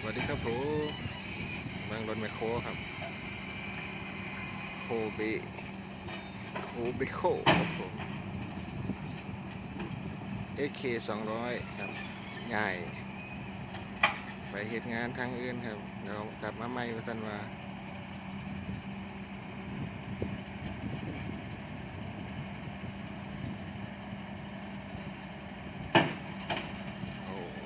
สวัสดีครับผมบางรถแมคโครครับโคเบโคเบโคครับผมเอเคสองร้อยครับใหญ่ไปเหตุงานทางอื่นครับเดี๋ยวกลับมาใหม่ว่าท่านว่า โอ้โห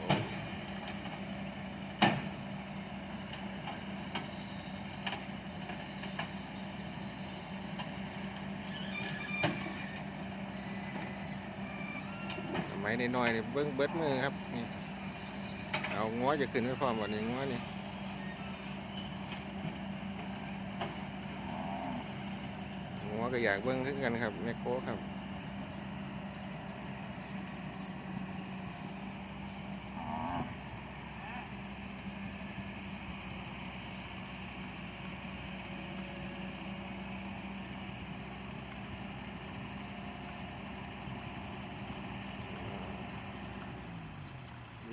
สมัยน้อยๆนี่เบิ้งเบิดมือครับนี่เอาง้อจะขึ้นไม่พร้อมวันนี้ง้อนี่ง้อก็อยากเบิ้งขึ้นกันครับแม่โคครับ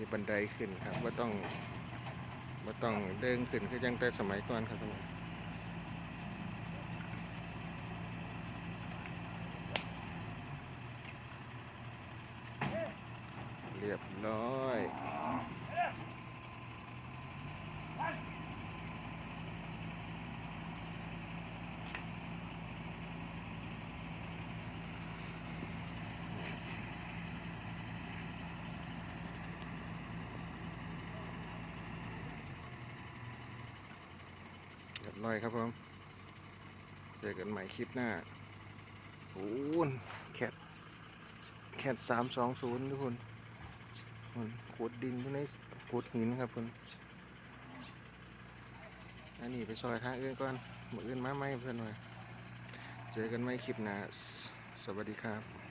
มีบันไดขึ้นครับว่าต้องว่าต้องเดินขึ้นคือยังแต่สมัยก่อนครับท่านเรียบร้อย เรียบร้อยครับผม เจอกันใหม่คลิปหน้าโอ้นแคทแคทสามสองศูนย์ทุกคนมันขุดดินอยู่ในขุดหินครับคุณอันนี้ไปซอยทางอื่นก่อนมืออื่นมาไหมเพื่อนหน่อย เจอกันไหมคลิปหน้าสสวัสดีครับ